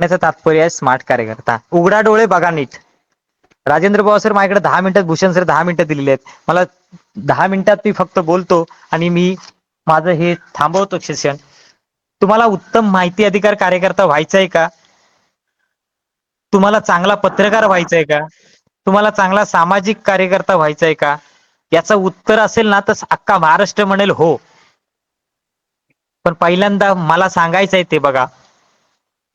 त्याचं तात्पर्य आहे स्मार्ट कार्यकर्ता. उघडा डोळे बघा नीट. राजेंद्र पवार सर माझ्याकडे दहा मिनिटात भूषण सर दहा मिनिटं दिलेली आहेत. मला दहा मिनिटात मी फक्त बोलतो आणि मी माझं हे थांबवतो सेशन तुम्हाला उत्तम माहिती अधिकार कार्यकर्ता व्हायचा आहे का? तुम्हाला चांगला पत्रकार व्हायचा आहे का? तुम्हाला चांगला सामाजिक कार्यकर्ता व्हायचा आहे का? याचं उत्तर असेल ना तर अख्खा महाराष्ट्र म्हणेल हो. पण पहिल्यांदा मला सांगायचं आहे ते बघा.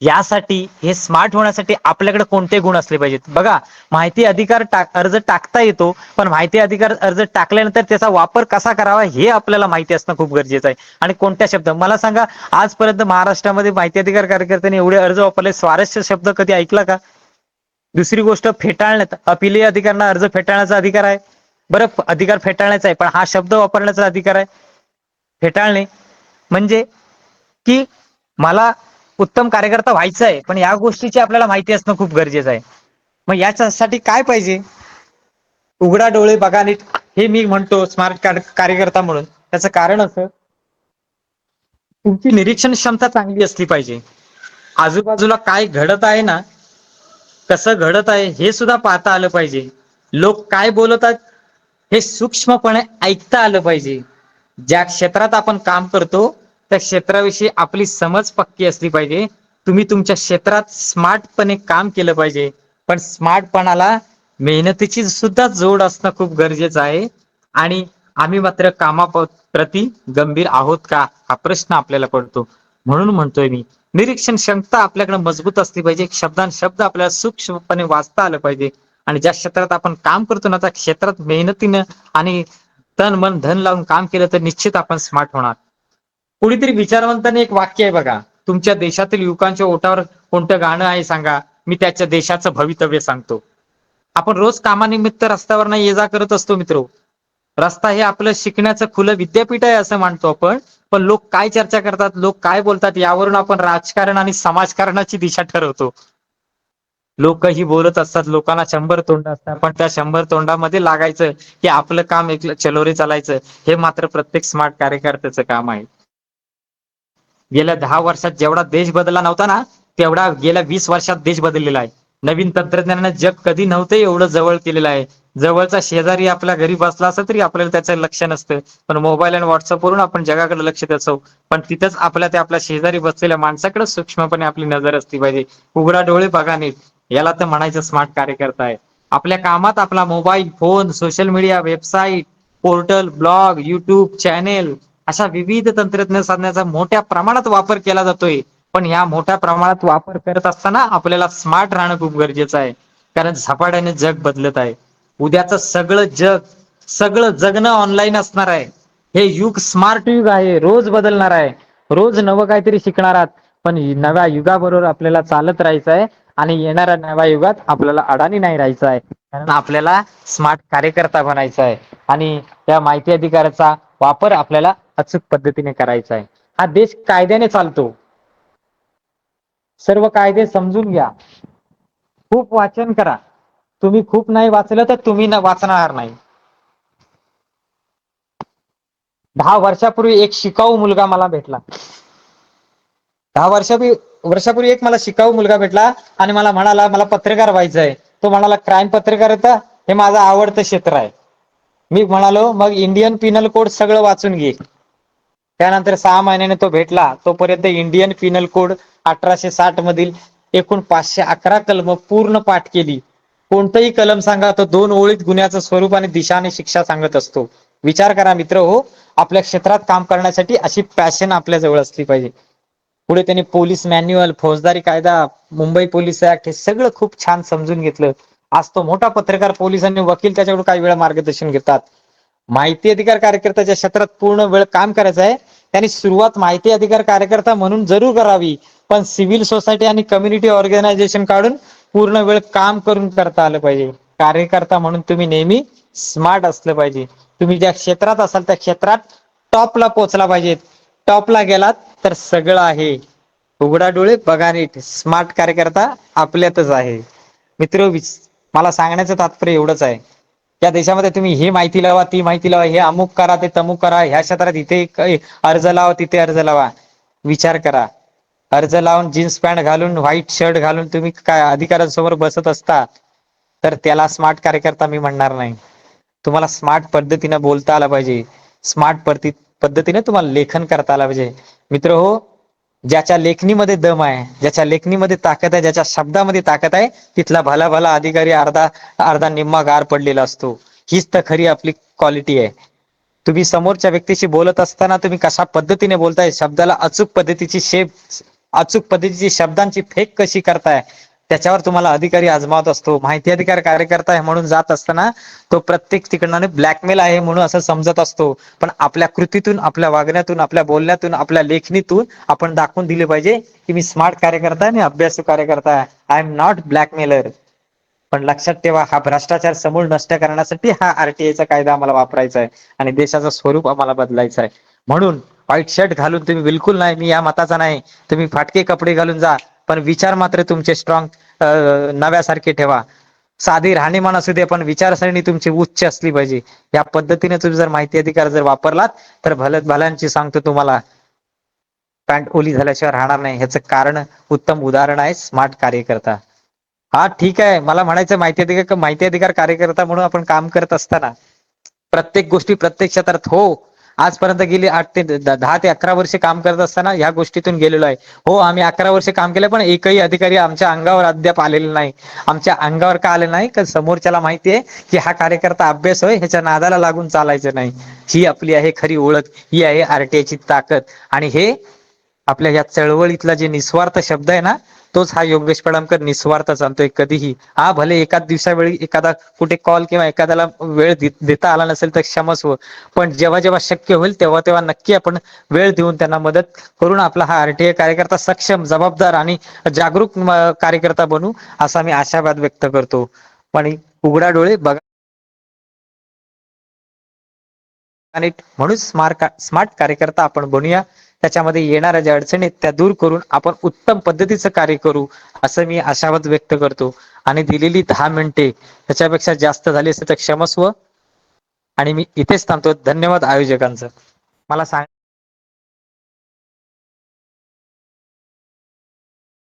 यासाठी हे स्मार्ट होण्यासाठी आपल्याकडे कोणते गुण असले पाहिजेत? बघा माहिती अधिकार टाक अर्ज टाकता येतो पण माहिती अधिकार अर्ज टाकल्यानंतर त्याचा वापर कसा करावा हे आपल्याला माहिती असणं खूप गरजेचं आहे. आणि कोणत्या शब्द? मला सांगा आजपर्यंत महाराष्ट्रामध्ये माहिती अधिकार कार्यकर्त्यांनी एवढे अर्ज वापरले स्वारस्य शब्द कधी ऐकला का? दुसरी गोष्ट फेटाळण्यात अपिलीय अधिकारांना अर्ज फेटाळण्याचा अधिकार आहे. बरं अधिकार फेटाळण्याचा आहे पण हा शब्द वापरण्याचा अधिकार आहे. फेटाळणे म्हणजे की मला उत्तम कार्यकर्ता व्हायचं आहे पण या गोष्टीची आपल्याला माहिती असणं खूप गरजेचं आहे. मग याच्यासाठी काय पाहिजे? उघडा डोळे बघा नीट. हे मी म्हणतो स्मार्ट कार्यकर्ता म्हणून. त्याचं कारण असं तुमची निरीक्षण क्षमता चांगली असली पाहिजे. आजूबाजूला काय घडत आहे ना कसं घडत आहे हे सुद्धा पाहता आलं पाहिजे. लोक काय बोलतात हे सूक्ष्मपणे ऐकता आलं पाहिजे. ज्या क्षेत्रात आपण काम करतो त्या क्षेत्राविषयी आपली समज पक्की असली पाहिजे. तुम्ही तुमच्या क्षेत्रात स्मार्टपणे काम केलं पाहिजे. पण स्मार्टपणाला मेहनतीची सुद्धा जोड असणं खूप गरजेचं आहे. आणि आम्ही मात्र कामाप्रती गंभीर आहोत का? हा प्रश्न आपल्याला पडतो. म्हणून म्हणतोय मी निरीक्षण क्षमता आपल्याकडे मजबूत असली पाहिजे. शब्दान शब्द आपल्याला सूक्ष्मपणे वाचता आलं पाहिजे. आणि ज्या क्षेत्रात आपण काम करतो ना त्या क्षेत्रात मेहनतीनं आणि तन मन धन लावून काम केलं तर निश्चित आपण स्मार्ट होणार. कुणीतरी विचारवंताने एक वाक्य आहे बघा. तुमच्या देशातील युवकांच्या ओटावर कोणतं गाणं आहे सांगा. मी त्याच्या देशाचं भवितव्य सांगतो. आपण रोज कामानिमित्त रस्त्यावर नाही ये जा करत असतो मित्र. रस्ता हे आपलं शिकण्याचं खुलं विद्यापीठ आहे असं मानतो आपण. पण लोक काय चर्चा करतात लोक काय बोलतात यावरून आपण राजकारण आणि समाजकारणाची दिशा ठरवतो. लोकही बोलत असतात लोकांना शंभर तोंड असतात. पण त्या शंभर तोंडामध्ये लागायचं की आपलं काम एक चलोरी चालायचं. हे मात्र प्रत्येक स्मार्ट कार्यकर्त्याचं काम आहे. गेल्या दहा वर्षात जेवढा देश बदलला नव्हता ना तेवढा गेल्या वीस वर्षात देश बदललेला आहे. नवीन तंत्रज्ञानाने जग कधी नव्हतं एवढं जवळ केलेलं आहे. जवळचा शेजारी आपल्या घरी बसला असं तरी आपल्याला त्याचं लक्ष नसतं. पण मोबाईल आणि व्हॉट्सअपवरून आपण जगाकडे लक्ष द्यायचो पण तिथंच आपल्या त्या आपल्या शेजारी बसलेल्या माणसाकडे सूक्ष्मपणे आपली नजर असली पाहिजे. उघडा डोळे बघा नीट. याला तर म्हणायचं स्मार्ट कार्यकर्ता आहे. आपल्या कामात आपला mobile phone social media website portal blog YouTube channel अशा विविध तंत्रज्ञान साधनाचा मोठ्या प्रमाणात वापर केला जातोय. पण या मोठ्या प्रमाणात वापर करत असताना आपल्याला स्मार्ट राहणं खूप गरजेचं आहे. कारण झपाट्याने जग बदलत आहे. उद्याचं सगळं जग सगळं जगणं ऑनलाईन असणार आहे. हे युग स्मार्ट युग आहे. रोज बदलणार आहे. रोज नवं काहीतरी शिकणार आहात. पण नव्या युगाबरोबर आपल्याला चालत राहायचं आहे आणि येणाऱ्या नव्या युगात आपल्याला अडाणी नाही राहायचं आहे. कारण आपल्याला स्मार्ट कार्यकर्ता बनायचा आहे. आणि त्या माहिती अधिकाराचा वापर आपल्याला अचूक पद्धतीने करायचा आहे. हा देश कायद्याने चालतो. सर्व कायदे समजून घ्या. खूप वाचन करा. तुम्ही खूप नाही वाचलं तर तुम्ही ना वाचणार नाही. दहा वर्षापूर्वी एक शिकाऊ मुलगा मला भेटला. दहा वर्षापूर्वी वर्षापूर्वी एक मला शिकाऊ मुलगा भेटला आणि मला म्हणाला मला पत्रकार व्हायचंय. तो म्हणाला क्राईम पत्रकारिता हे माझं आवडतं क्षेत्र आहे. मी म्हणालो मग इंडियन पिनल कोड सगळं वाचून घे. त्यानंतर सहा महिन्याने तो भेटला. तोपर्यंत इंडियन पिनल कोड अठराशे साठ मधील एकूण पाचशे अकरा कलम पूर्ण पाठ केली. कोणतंही कलम सांगा तो दोन ओळीत गुन्ह्याचं स्वरूप आणि दिशा आणि शिक्षा सांगत असतो. विचार करा मित्र हो आपल्या क्षेत्रात काम करण्यासाठी अशी पॅशन आपल्या जवळ असली पाहिजे. पुढे त्यांनी पोलीस मॅन्युअल फौजदारी कायदा मुंबई पोलीस ऍक्ट हे सगळं खूप छान समजून घेतलं. आज तो मोठा पत्रकार पोलीस आणि वकील त्याच्याकडून काही वेळा मार्गदर्शन घेतात. माहिती अधिकार कार्यकर्त्याच्या क्षेत्रात पूर्ण वेळ काम करायचं आहे. त्यांनी सुरुवात माहिती अधिकार कार्यकर्ता म्हणून जरूर करावी पण सिव्हिल सोसायटी आणि कम्युनिटी ऑर्गनायझेशन काढून पूर्ण वेळ काम करून करता आलं पाहिजे. कार्यकर्ता म्हणून तुम्ही नेहमी स्मार्ट असलं पाहिजे. तुम्ही ज्या क्षेत्रात असाल त्या क्षेत्रात टॉपला पोहोचला पाहिजे. टॉपला गेलात तर सगळं आहे. उघडा डोळे बघा नीट. स्मार्ट कार्यकर्ता आपल्यातच आहे. मित्र मला सांगण्याचं तात्पर्य एवढंच आहे. या देशामध्ये तुम्ही ही माहिती लावा ती माहिती लावा हे अमुक करा ते तमुक करा ह्या क्षेत्रात इथे अर्ज लावा तिथे अर्ज लावा. विचार करा. अर्ज लावून जीन्स पॅन्ट घालून व्हाईट शर्ट घालून तुम्ही काय अधिकाऱ्यांसमोर बसत असता तर त्याला स्मार्ट कार्यकर्ता मी म्हणणार नाही. तुम्हाला स्मार्ट पद्धतीने बोलता आलं पाहिजे. स्मार्ट पद्धतीने तुम्हाला लेखन करता आलं पाहिजे. मित्र हो ज्याच्या लेखणीमध्ये दम आहे ज्याच्या लेखणीमध्ये ताकद आहे ज्याच्या शब्दामध्ये ताकद आहे तिथला भला भला अधिकारी अर्धा अर्धा निम्मा गार पडलेला असतो. हीच तर खरी आपली क्वालिटी आहे. तुम्ही समोरच्या व्यक्तीशी बोलत असताना तुम्ही कशा पद्धतीने बोलताय? शब्दाला अचूक पद्धतीची शेप अचूक पद्धतीची शब्दांची फेक कशी करताय? त्याच्यावर तुम्हाला अधिकारी आजमावत असतो माहिती अधिकार कार्यकर्ता आहे म्हणून जात असताना तो प्रत्येक तिकडनं ब्लॅकमेल आहे म्हणून असं समजत असतो. पण आपल्या कृतीतून आपल्या वागण्यातून आपल्या बोलण्यातून आपल्या लेखणीतून आपण दाखवून दिले पाहिजे की मी स्मार्ट कार्यकर्ता आहे आणि अभ्यासू कार्यकर्ता आहे. आय एम नॉट ब्लॅकमेलर पण लक्षात ठेवा हा भ्रष्टाचार समूळ नष्ट करण्यासाठी हा आरटीआयचा कायदा आम्हाला वापरायचा आहे आणि देशाचं स्वरूप आम्हाला बदलायचं आहे. म्हणून व्हाईट शर्ट घालून तुम्ही बिलकुल नाही मी या मताचा नाही. तुम्ही फाटके कपडे घालून जा. पण विचार मात्र तुमचे स्ट्रॉंग नव्यासारखे ठेवा. साधी राहणीमान असू दे पण विचारसरणी तुमची उच्च असली पाहिजे. या पद्धतीने तुम्ही जर माहिती अधिकार जर वापरलात तर भलत भल्यांची सांगतो तुम्हाला. पॅन्ट ओली झाल्याशिवाय राहणार नाही. ह्याचं कारण उत्तम उदाहरण आहे स्मार्ट कार्यकर्ता. हा ठीक आहे. मला म्हणायचं माहिती अधिकार माहिती अधिकार कार्यकर्ता म्हणून आपण काम करत असताना प्रत्येक गोष्टी प्रत्येक क्षेत्रात हो आजपर्यंत गेली आठ ते दहा ते अकरा वर्ष काम करत असताना ह्या गोष्टीतून गेलेलो आहे. हो आम्ही अकरा वर्ष काम केलं पण एकही अधिकारी आमच्या अंगावर अद्याप आलेले नाही. आमच्या अंगावर का आले नाही? का समोरच्याला माहिती आहे की हा कार्यकर्ता अभ्यास होय ह्याच्या नादाला लागून चालायचं नाही. ही आपली आहे खरी ओळख ही आहे आरटीआयची ताकद. आणि हे आपल्या या चळवळीतला जे निस्वार्थ शब्द आहे ना तोच हा योगेश पडमकर निस्वार्थ सांगतोय कधीही हा भले एकाच दिवसावेळी एखादा कुठे कॉल किंवा एखाद्याला वेळ देता आला नसेल तर क्षमस्व पण जेव्हा जेव्हा शक्य होईल तेव्हा तेव्हा नक्की आपण वेळ देऊन त्यांना मदत करून आपला हा आरटीआय कार्यकर्ता सक्षम जबाबदार आणि जागरूक कार्यकर्ता बनू असा मी आशावाद व्यक्त करतो. आणि उघडा डोळे बघा. आणि म्हणून स्मार्ट स्मार्ट कार्यकर्ता आपण बनूया. त्याच्यामध्ये येणाऱ्या ज्या अडचणी आहेत त्या दूर करून आपण उत्तम पद्धतीचं कार्य करू असं मी आशावाद व्यक्त करतो. आणि दिलेली दहा मिनिटे त्याच्यापेक्षा जास्त झाली असेल तर क्षमस्व. आणि मी इथेच थांबतो. धन्यवाद आयोजकांचं. मला सांग